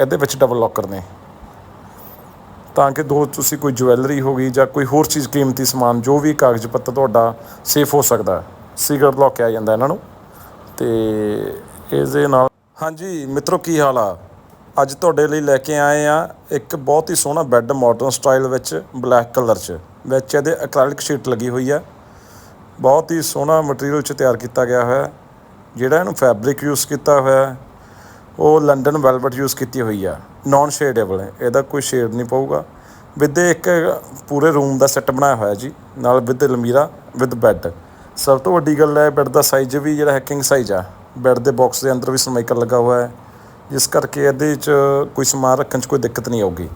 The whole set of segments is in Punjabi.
ਇਹਦੇ ਵਿੱਚ ਡਬਲ ਲੋਕਰ ਨੇ। ਤਾਂ ਕਿ ਦੋ ਤੁਸੀਂ ਕੋਈ ਜਵੈਲਰੀ ਹੋ ਗਈ ਜਾਂ ਕੋਈ ਹੋਰ ਚੀਜ਼ ਕੀਮਤੀ ਸਮਾਨ, ਜੋ ਵੀ ਕਾਗਜ਼ ਪੱਤਰ ਤੁਹਾਡਾ ਸੇਫ ਹੋ ਸਕਦਾ ਸੀਕਰਟ ਲੌਕ ਕਿਹਾ ਜਾਂਦਾ ਇਹਨਾਂ ਨੂੰ। ਤੇ ਇਸ ਦੇ ਨਾਲ ਹਾਂਜੀ, ਮਿੱਤਰੋ, ਕੀ ਹਾਲ ਆ? ਅੱਜ ਤੁਹਾਡੇ ਲਈ ਲੈ ਕੇ ਆਏ ਆ ਇੱਕ ਬਹੁਤ ਹੀ ਸੋਹਣਾ ਬੈੱਡ ਮਾਡਰਨ ਸਟਾਈਲ ਵਿੱਚ ਬਲੈਕ ਕਲਰ 'ਚ, ਵਿੱਚ ਇਹਦੇ ਐਕ੍ਰੈਲਿਕ ਸ਼ੀਟ ਲੱਗੀ ਹੋਈ ਹੈ ਬਹੁਤ ਹੀ ਸੋਹਣਾ ਮਟੀਰੀਅਲ 'ਚ ਤਿਆਰ ਕੀਤਾ ਗਿਆ ਹੋਇਆ। ਜਿਹੜਾ ਇਹਨੂੰ ਫੈਬਰਿਕ ਯੂਜ਼ ਕੀਤਾ ਹੋਇਆ। ਉਹ ਲੰਡਨ ਵੈਲਵਟ ਯੂਜ਼ ਕੀਤੀ ਹੋਈ ਆ। ਨਾਨ ਸ਼ੇਡੇਬਲ ਹੈ। ਇਹਦਾ ਕੋਈ ਸ਼ੇਡ ਨਹੀਂ ਪਊਗਾ। ਵਿਦ ਇੱਕ ਪੂਰੇ ਰੂਮ ਦਾ ਸੈੱਟ ਬਣਾਇਆ ਹੋਇਆ ਜੀ। ਨਾਲ ਵਿਦ ਅਲਮੀਰਾ, ਵਿਦ ਬੈੱਡ ਸਭ ਤੋਂ ਵੱਡੀ ਗੱਲ ਹੈ ਬੈੱਡ ਦਾ ਸਾਈਜ਼ ਵੀ ਜਿਹੜਾ ਹੈ ਕਿੰਗ ਸਾਈਜ਼ ਆ ਬੈੱਡ ਦੇ ਬਾਕਸ ਦੇ ਅੰਦਰ ਵੀ ਸਨਮਾਈਕਰ ਲੱਗਾ ਹੋਇਆ ਹੈ। ਜਿਸ ਕਰਕੇ ਇਹਦੇ 'ਚ ਕੋਈ ਸਮਾਨ ਰੱਖਣ 'ਚ ਕੋਈ ਦਿੱਕਤ ਨਹੀਂ ਆਊਗੀ।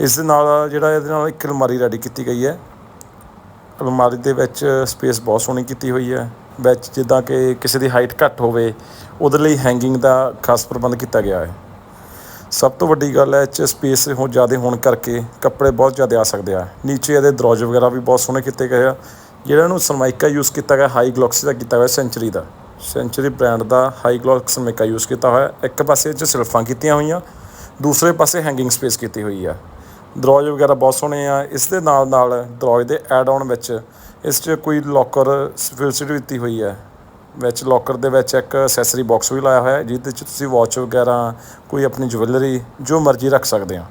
ਇਸ ਦੇ ਨਾਲ ਜਿਹੜਾ ਇਹਦੇ ਨਾਲ ਇੱਕ ਅਲਮਾਰੀ ਰੈਡੀ ਕੀਤੀ ਗਈ ਹੈ। ਅਲਮਾਰੀ ਦੇ ਵਿੱਚ ਸਪੇਸ ਬਹੁਤ ਸੋਹਣੀ ਕੀਤੀ ਹੋਈ ਹੈ। ਵਿੱਚ ਜਿੱਦਾਂ ਕਿ ਕਿਸੇ ਦੀ ਹਾਈਟ ਘੱਟ ਹੋਵੇ, ਉਹਦੇ ਲਈ ਹੈਂਗਿੰਗ ਦਾ ਖਾਸ ਪ੍ਰਬੰਧ ਕੀਤਾ ਗਿਆ ਹੈ। ਸਭ ਤੋਂ ਵੱਡੀ ਗੱਲ ਹੈ ਇਹ 'ਚ ਸਪੇਸ ਹੋ ਜ਼ਿਆਦਾ ਹੋਣ ਕਰਕੇ ਕੱਪੜੇ ਬਹੁਤ ਜ਼ਿਆਦਾ ਆ ਸਕਦੇ ਆ। ਨੀਚੇ ਇਹਦੇ ਦਰਵਾਜ਼ੇ ਵਗੈਰਾ ਵੀ ਬਹੁਤ ਸੋਹਣੇ ਕੀਤੇ ਗਏ ਆ। ਜਿਹੜਾ ਨੂੰ ਸਰਮਾਈਕਾ ਯੂਜ਼ ਕੀਤਾ ਗਿਆ ਹਾਈ ਗਲੋਕਸੀ ਦਾ ਕੀਤਾ ਹੋਇਆ ਸੈਂਚਰੀ ਦਾ। ਸੈਂਚਰੀ ਬ੍ਰਾਂਡ ਦਾ ਹਾਈ ਗਲੋਕਸ ਸਰਮਾਈਕਾ ਯੂਜ਼ ਕੀਤਾ ਹੋਇਆ। ਇੱਕ ਪਾਸੇ ਇਹ 'ਚ ਸਿਲਫਾਂ ਕੀਤੀਆਂ ਹੋਈਆਂ, ਦੂਸਰੇ ਪਾਸੇ ਹੈਂਗਿੰਗ ਸਪੇਸ ਕੀਤੀ ਹੋਈ ਆ। ਦਰਵਾਜ਼ੇ ਵਗੈਰਾ ਬਹੁਤ ਸੋਹਣੇ ਆ। ਇਸ ਦੇ ਨਾਲ ਨਾਲ ਦਰਵਾਜ਼ੇ ਦੇ ਐਡ ਆਨ ਵਿੱਚ ਇਸ 'ਚ ਕੋਈ ਲੋਕਰ ਫੈਸਿਲਿਟੀ ਦਿੱਤੀ ਹੋਈ ਹੈ। ਵਿੱਚ ਲੋਕਰ ਦੇ ਵਿੱਚ ਇੱਕ ਐਕਸੈਸਰੀ ਬਾਕਸ ਵੀ ਲਾਇਆ ਹੋਇਆ ਹੈ, ਜਿਹਦੇ 'ਚ ਤੁਸੀਂ ਵਾਚ ਵਗੈਰਾ, ਕੋਈ ਆਪਣੀ ਜੁਐਲਰੀ ਜੋ ਮਰਜ਼ੀ ਰੱਖ ਸਕਦੇ ਆ।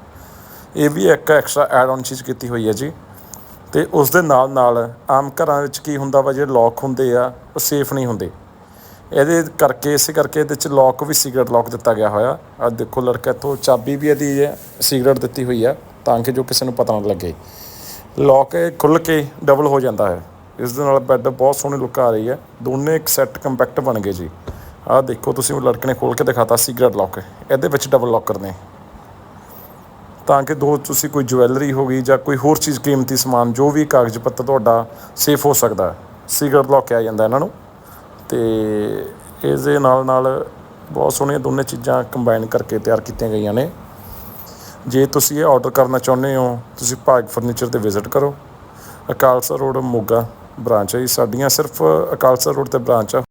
ਇਹ ਵੀ ਇੱਕ ਐਕਸਟਰਾ ਐਡ ਆਨ ਚੀਜ਼ ਕੀਤੀ ਹੋਈ ਹੈ ਜੀ। ਤੇ ਉਸ ਦੇ ਨਾਲ ਨਾਲ ਆਮ ਘਰਾਂ ਵਿੱਚ ਕੀ ਹੁੰਦਾ ਵਾ, ਜਿਹੜੇ ਲੋਕ ਹੁੰਦੇ ਆ, ਉਹ ਸੇਫ ਨਹੀਂ ਹੁੰਦੇ। ਇਹਦੇ ਕਰਕੇ, ਇਸੇ ਕਰਕੇ ਇਹਦੇ 'ਚ ਲੋਕ ਵੀ ਸੀਕਰਟ ਲੋਕ ਦਿੱਤਾ ਗਿਆ ਹੋਇਆ। ਆ ਦੇਖੋ ਲੜਕਾ ਤੋਂ ਚਾਬੀ ਵੀ ਇਹਦੀ ਸੀਕਰਟ ਦਿੱਤੀ ਹੋਈ ਆ ਤਾਂ ਕਿ ਜੋ ਕਿਸੇ ਨੂੰ ਪਤਾ ਨਾ ਲੱਗੇ। ਲੌਕ ਇਹ ਖੁੱਲ ਕੇ ਡਬਲ ਹੋ ਜਾਂਦਾ ਹੈ। ਇਸ ਦੇ ਨਾਲ ਬੈੱਡ ਬਹੁਤ ਸੋਹਣੀ ਲੁੱਕ ਆ ਰਹੀ ਹੈ। ਦੋਨੇ ਇੱਕ ਸੈੱਟ ਕੰਪੈਕਟ ਬਣ ਗਏ ਜੀ। ਆਹ ਦੇਖੋ ਤੁਸੀਂ ਲੜਕੇ ਨੇ ਖੋਲ ਕੇ ਦਿਖਾਤਾ ਸੀਗਰਟ ਲੌਕ ਇਹਦੇ ਵਿੱਚ ਡਬਲ ਲੌਕਰ ਨੇ। ਤਾਂ ਕਿ ਦੋ ਤੁਸੀਂ ਕੋਈ ਜਵੈਲਰੀ ਹੋ ਗਈ ਜਾਂ ਕੋਈ ਹੋਰ ਚੀਜ਼, ਕੀਮਤੀ ਸਮਾਨ, ਜੋ ਵੀ ਕਾਗਜ਼ ਪੱਤਰ ਤੁਹਾਡਾ ਸੇਫ ਹੋ ਸਕਦਾ ਸੀਗਰਟ ਲੌਕ ਆ ਜਾਂਦਾ ਇਹਨਾਂ ਨੂੰ। ਤੇ ਇਸ ਦੇ ਨਾਲ ਨਾਲ ਬਹੁਤ ਸੋਹਣੀਆਂ ਦੋਨੇ ਚੀਜ਼ਾਂ ਕੰਬਾਈਨ ਕਰਕੇ ਤਿਆਰ ਕੀਤੀਆਂ ਗਈਆਂ ਨੇ। ਜੇ ਤੁਸੀਂ ਇਹ ਆਰਡਰ ਕਰਨਾ ਚਾਹੁੰਦੇ ਹੋ, ਤੁਸੀਂ ਭਾਗ ਫਰਨੀਚਰ ਤੇ ਵਿਜ਼ਿਟ ਕਰੋ। ਅਕਾਲਸਾ ਰੋਡ, ਮੋਗਾ ਬ੍ਰਾਂਚ ਹੈ ਜੀ। ਸਾਡੀਆਂ ਸਿਰਫ ਅਕਾਲਸਾ ਰੋਡ ਤੇ ਬ੍ਰਾਂਚ ਆ।